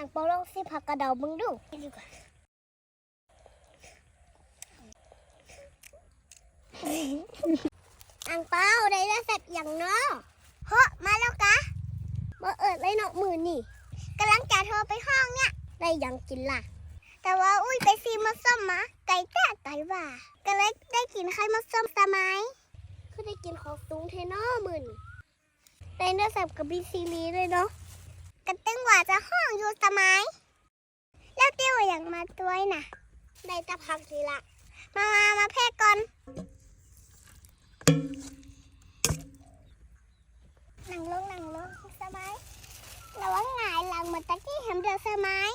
อังเปาลองสิผักกระเดามึงดูดูก่อนอังเปาได้แล้วเสร็จอย่างเนาะเฮ้อมาแล้วกะบ่เอิดเลยเนาะมือนี่กำลังจะโทรไปห้องเนี่ยได้หยังกินล่ะ แต่ว่าอุ้ยไปซีมาส้มมาไก่แต้ไก่ว่าก็เลยได้กินไข่มาส้มสมัยคือได้กินของสูงเทนอมือนได้เนื้อสับกับบีซีรีเลยเนาะ กันตึงว่าจะห้องอยู่สมัยแล้วเตี้ยวอย่างมาตัวน่ะได้ตะพักทีละ มามามาแพกก่อนนั่งลงนั่งลงสมัยระวังหงายหลังเหมือนตะกี้เห็นเดือสมัย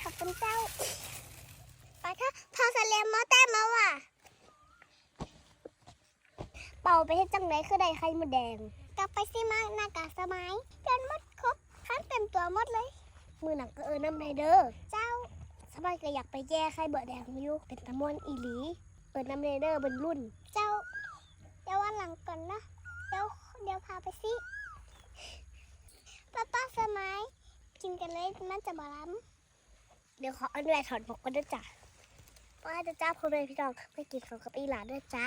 ขอบคุณเจ้าไปาถ้าพอสเลมมอแต้มมาว่ะเป่าไปให้จังไหนคือได้ไข่มดแดง กลับไปสิมาหน้ากากสมัยจนหมดครบขั้นเต็มตัวหมดเลย มือหนักก็เออน้ำไรเด้อเจ้าสบายก็อยากไปแย่ไข่เบอร์แดงอยู่เป็นตะมวนอีหลีเปิดน้ำไรเดอร์บนรุ่น เจ้า เดี๋ยววันหลังก่อนนะ เดี๋ยวเดี๋ยวพาไปสิป้าป้าสมัยกินกันเลยมันจะบาล้ำเดี๋ยวขอเอาแหวนถอดบอกกันด้วยจ้ะ ว่าจะจ้าพ่อแม่พี่น้องไปกินข้าวกับอีหลานด้วยจ้า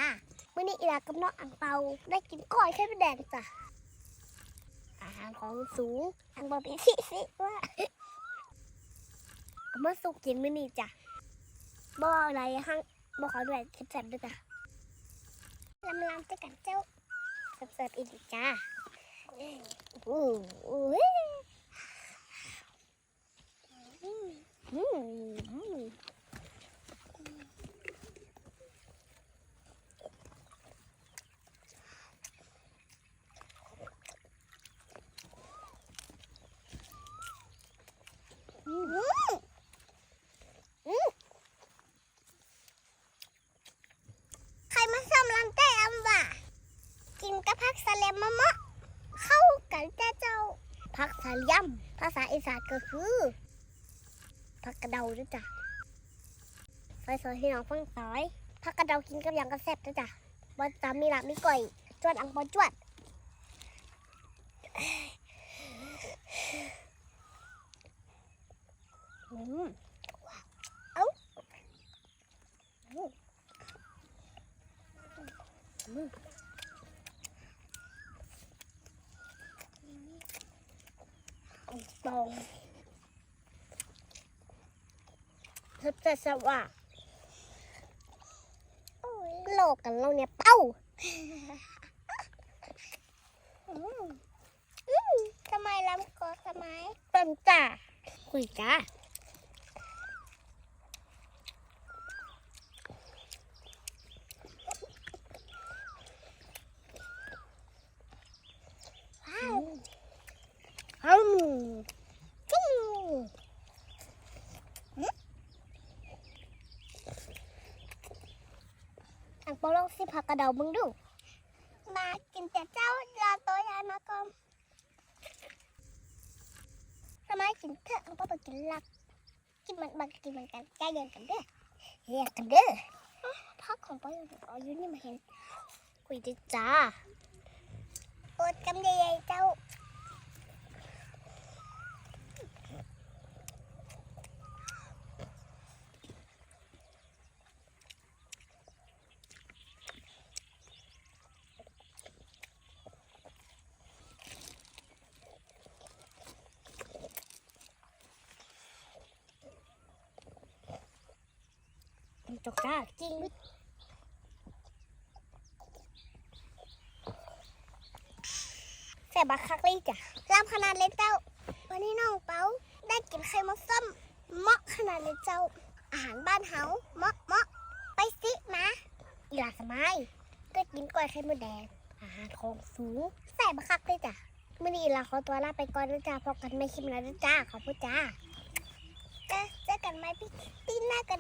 เมื่อนี้อีหลานกับน้องอังเปาได้กินก้อยไข่มดแดงจ้ะอาหารของสูงอังเปาไปสิสิว่าเอามาสุกกินมื่อนี้จ้ะบ่อะไรห้างบ่ขอด้วยแซ่บๆด้วยจ้ะลำลำจะกันเจ้าแซ่บๆอีกจ้าอู้หูอืมอืมอืมอืมใครมาซ้ำลำเต้อำบ่ะกินกับผักสะเล มมะมะ เข้ากันจ้าเจ้าผักสะเลมภาษาอีสานก็คือผักกระเดาด้วยจ้ะซอยซอยๆพี่น้องฟังซอยผักกระเดากินกับหยังกระแซ่บด้วยจ้ะบอตามมีหลักมีก่อยจวดอังบอจวดอืมเอ้าอืมอืม ตองเธอจะสว่างโลกกันเราเนี่ยเป้าอืมอืมทำไมลำกอทำไมเป็นจ้าคุยจ้าว้าวอืมอืม อังเปาลองสิผักกระเดามึงดู มากินแต่เจ้ารอตัวยายมาก่อนทำไมกินเถอะเปาไปกินหลัก กินมันมันกินเหมือนกันใจเย็นกันเด้อเฮียกันเด้อพักของเปาอยู่อายู่นี่มาเห็นคุยดิจ้าอดกำใหญ่ๆเจ้า จกจ้าจริงแซ่บบักคักเลยจ้ะรามขนาดเล็กเจ้า วันนี้น้องเปาได้กินไข่มดส้มเหมาะขนาดเล็กเจ้า อาหารบ้านเฮาเหมาะเหมาะไปสิมาอีหลาสมัยก็กินกล้วยไข่มดแดง อาหารของสูงแซ่บบักคักเลยจ้ะมื่อนี้อีหลาขอตัวลาไปก่อนนะจ้าพบกันไม่คลิปหน้านะจ้าขอบคุณจ้าเจอเจอกันไหมพี่ตีหน้ากัน